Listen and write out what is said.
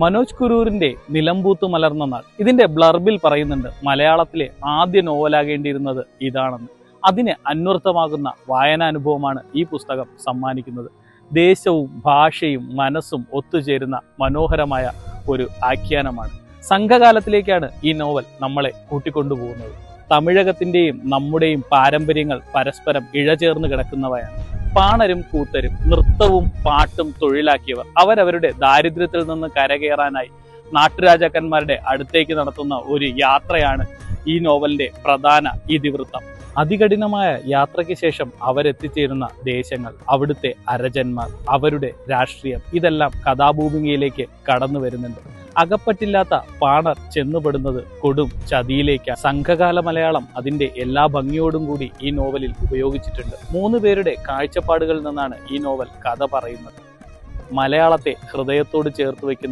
മനോജ് കുരൂരിന്റെ നിലമ്പൂത്ത് മലർന്ന നാൾ. ഇതിന്റെ ബ്ലർബിൽ പറയുന്നുണ്ട് മലയാളത്തിലെ ആദ്യ നോവലാകേണ്ടിയിരുന്നത് ഇതാണെന്ന്. അതിന് അന്വർത്ഥമാകുന്ന വായനാനുഭവമാണ് ഈ പുസ്തകം സമ്മാനിക്കുന്നത്. ദേശവും ഭാഷയും മനസ്സും ഒത്തുചേരുന്ന മനോഹരമായ ഒരു ആഖ്യാനമാണ്. സംഘകാലത്തിലേക്കാണ് ഈ നോവൽ നമ്മളെ കൂട്ടിക്കൊണ്ടുപോകുന്നത്. തമിഴകത്തിന്റെയും നമ്മുടെയും പാരമ്പര്യങ്ങൾ പരസ്പരം ഇഴചേർന്ന് കിടക്കുന്നവയാണ്. പാണരും കൂത്തരും നൃത്തവും പാട്ടും തൊഴിലാക്കിയവർ. അവരവരുടെ ദാരിദ്ര്യത്തിൽ നിന്ന് കരകയറാനായി നാട്ടുരാജാക്കന്മാരുടെ അടുത്തേക്ക് നടത്തുന്ന ഒരു യാത്രയാണ് ഈ നോവലിന്റെ പ്രധാന ഇതിവൃത്തം. അതികഠിനമായ യാത്രയ്ക്ക് ശേഷം അവരെത്തിച്ചേരുന്ന ദേശങ്ങൾ അവിടുത്തെ അരജന്മാർ അവരുടെ രാഷ്ട്രീയം ഇതെല്ലാം കഥാഭൂമികയിലേക്ക് കടന്നു വരുന്നുണ്ട് അകപ്പറ്റില്ലാത്ത പാണർ ചെന്നുപെടുന്നത് കൊടും ചതിയിലേക്ക്. സംഘകാല മലയാളം അതിന്റെ എല്ലാ ഭംഗിയോടും കൂടി ഈ നോവലിൽ ഉപയോഗിച്ചിട്ടുണ്ട്. മൂന്ന് പേരുടെ കാഴ്ചപ്പാടുകളിൽ നിന്നാണ് ഈ നോവൽ കഥ പറയുന്നത്. മലയാളത്തെ ഹൃദയത്തോട് ചേർത്ത് വെക്കുന്ന